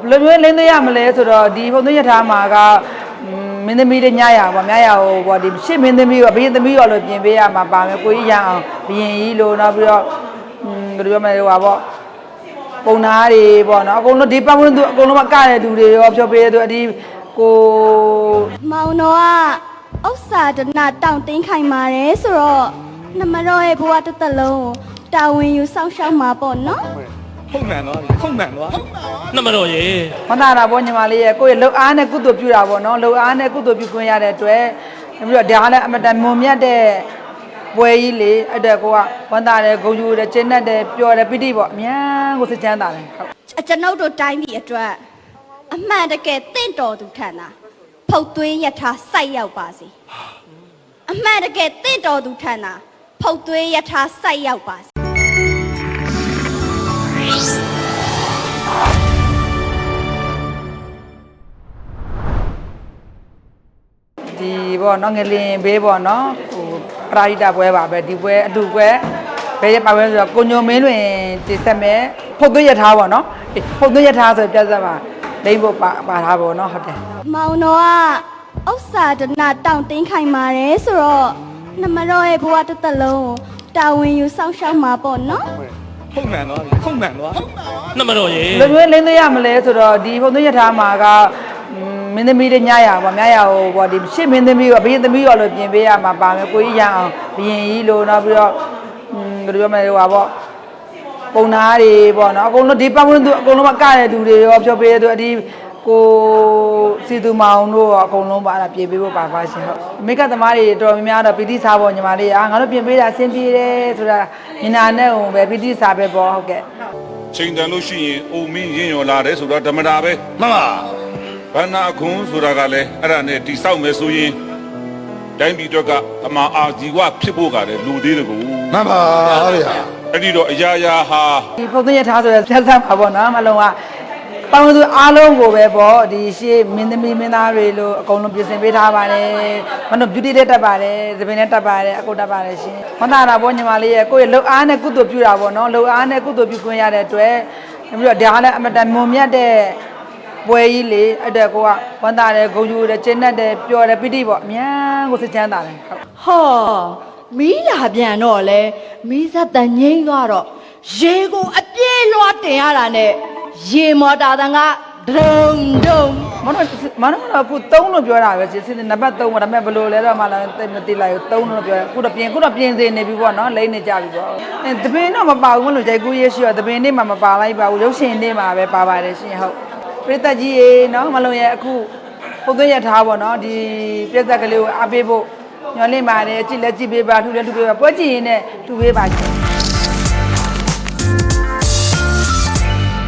ဘယ်လိုမျိုးလင်းသွင်းရမလဲဆိုတော့ဒီဖုန်သွင်းရထားမှာကမင်းသမီးတွေညရအောင်ပေါ့ညရအောင်ပေါ့ဒီရှစ်မင်းသမီးရောဘရင်သမီးရောလို့ပြင်ပေးရမှာပါမယ်ကိုကြီးရအောင်ဘရင်ကြီးလို့နောက်ပြီးတော့ဘယ်လိုပြောမလဲဟိုပါပေါ့ပုံနာတွေပေါ့နော်အကုန်လုံးဒီပတ်ဝန်းကျင်အကုန်လုံးကကတဲ့သူတွေရောဖြောပေးတဲ့သူအဒီကိုမောင်တော်ကဥစ္စာဒနာတောင့်တင်းခိုင်ပါတယ်ဆိုတော့နမတော်ရဲ့ဘဝတစ်သက်လုံးကိုတာဝန်ယူစောင့်ရှောက်မှာပေါ့နော် ဟုတ်မှန်တော့ဟုတ်မှန်တော့နမတော်ရေမနာတာပေါ့ညီမလေးရဲ့ကိုယ့်ရဲ့လှုပ်အားနဲ့ကုသိုလ်ပြုတာပေါ့နော်လှုပ်အားနဲ့ကုသိုလ်ပြုခွင့်ရတဲ့အတွက်ပြီးတော့ဒါကလည်းအမတန်မွန်မြတ်တဲ့ပွဲကြီးလေအဲ့တဲ့ကိုကဝန်တာတယ်ဂုံယူတယ်ကျင်းတတ်တယ်ပျော်တယ်ပိဋိပေါ့အများကိုစကြမ်းတာတယ်ဟုတ်အကျွန်ုပ်တို့တိုင်းပြည်အတွက်အမှန်တကယ်တင့်တော်သူထံသာဖုတ်သွင်းရထားစိုက်ရောက်ပါစေအမှန်တကယ်တင့်တော်သူထံသာဖုတ်သွင်းရထားစိုက်ရောက်ပါစေ ပေါ့နော်ငလင်ဘေးပေါ့နော်ဟိုပရာဟိတပွဲပါပဲဒီပွဲအတူပွဲဘယ်ရပါပဲဆိုတော့ကိုညိုမင်းတွင်တည်ဆက်မဲ့ဖုတ်သွင်းရထားပေါ့နော်အေးဖုတ်သွင်းရထားဆိုပြတ်စက်ပါလိမ့်ဖို့ပါပါထားပေါ့နော်ဟုတ်တယ်မောင်တော်ကဥစ္စာဒနာတောင့်တင်းခိုင်ပါတယ်ဆိုတော့နမတော်ရဲ့ဘဝတစ်သက်လုံးကိုတာဝန်ယူစောင့်ရှောက်မှာပေါ့နော်ဟုတ်မှန်တော့ဟုတ်မှန်တော့နမတော်ရေဘယ်လိုမျိုးလင်းသေးရမလဲဆိုတော့ဒီဖုန်သွင်းရထားမှာကอืม မင်းသမီးလေးညရပါညရဟိုပေါ့ဒီရှစ်မင်းသမီးရောဘရင်သမီးရောလို့ပြင်ပေးရမှာပါမယ်ကိုကြီးရအောင်ဘရင်ကြီးလို့နောက်ပြီးတော့อืมဘယ်လိုပြောမလဲဟိုပါပေါ့ပုံနာတွေပေါ့နော်အကုန်လုံးဒီပတ်ဝန်းသူအကုန်လုံးမကတဲ့လူတွေရောဖြောပေးတဲ့သူအဒီကိုစီသူမောင်တို့ရောအကုန်လုံးပါအဲ့ဒါပြင်ပေးဖို့ပါပါရှင်ဟုတ်မိကသမားတွေတော်တော်များများတော့ပီတိစားပေါ့ညီမလေးအာငါတို့ပြင်ပေးတာအဆင်ပြေတယ်ဆိုတာညီနာနဲ့ဟိုပဲပီတိစားပဲပေါ့ဟုတ်ကဲ့ချိန်တန်လို့ရှိရင်အုံမင်းရင်ရော်လာတယ်ဆိုတော့ဓမ္မတာပဲမှန်ပါ ဘာနာခွန်းဆိုတာကလည်းအဲ့ဒါနဲ့တိဆောက်မယ်ဆိုရင်တိုင်းပြည်တော့ကအမှားအာဇီဝဖြစ်ဖို့ကလည်းလူသေးတယ်ကိုမှန်ပါဗျာအဲ့ဒီတော့အရာရာဟာဒီဖုန်းသွင်းရထားဆိုရဆက်ဆက်ပါပေါ့နော်မလုံးကပေါင်းသူအားလုံးကိုပဲပေါ့ဒီရှေ့မင်းသမီးမင်းသားတွေလို့အကုန်လုံးပြင်ဆင်ပေးထားပါတယ်မနု beauty တက်တက်ပါတယ်သပင်နဲ့တက်ပါတယ်အကုတ်တက်ပါတယ်ရှင်မနာတာပေါ့ညီမလေးရဲ့ကိုယ့်ရဲ့လှုပ်အားနဲ့ကုသိုလ်ပြုတာပေါ့နော်လှုပ်အားနဲ့ကုသိုလ်ပြုခွင့်ရတဲ့အတွက်ပြီးတော့ဒါကလည်းအမတန်မွန်မြတ်တဲ့ ပွဲကြီးလေအဲ့တဲ့ကိုကဝန်တာတယ်ဂုံယူတယ်ကျင်းတတ်တယ်ပျော်တယ်ပိဋိပေါ့အများကိုစကြမ်းတာတယ်ဟုတ်ဟောမီးလာပြန်တော့လေမီးဇက်တန်ငိမ့်သွားတော့ရေကိုအပြည့်လွှားတင်ရတာနဲ့ရေမော်တာတန်ကဒုံဒုံမနော်မနော်တော့အခု3လို့ပြောတာပဲစစ်စစ်နံပါတ်3ပေါ့ဒါပေမဲ့ဘယ်လိုလဲတော့မှလည်းသိမသိလိုက်ဘူး3လို့ပြောတယ်အခုတော့ပြင်အခုတော့ပြင်စင်နေပြီပေါ့နော်လိမ့်နေကြပြီပေါ့အဲတပင်းတော့မပါဘူးမလို့ကြိုက်ကူးရေးရှိတော့တပင်းနေ့မှမပါလိုက်ပါဘူးရုပ်ရှင်နေ့မှပဲပါပါတယ်ရှင်ဟုတ် ပြည့်သက်ကြီးရေနော်မလုံးရဲ့အခုပုံသွင်းရထားပေါ့နော်ဒီပြည့်သက်ကလေးကိုအားပေးဖို့ညှော်လင့်ပါတယ်ကြည့်လက်ကြည့်ပေးပါထူလည်းထူပေးပါပွဲကြည့်ရင်လည်းထူပေးပါရှင်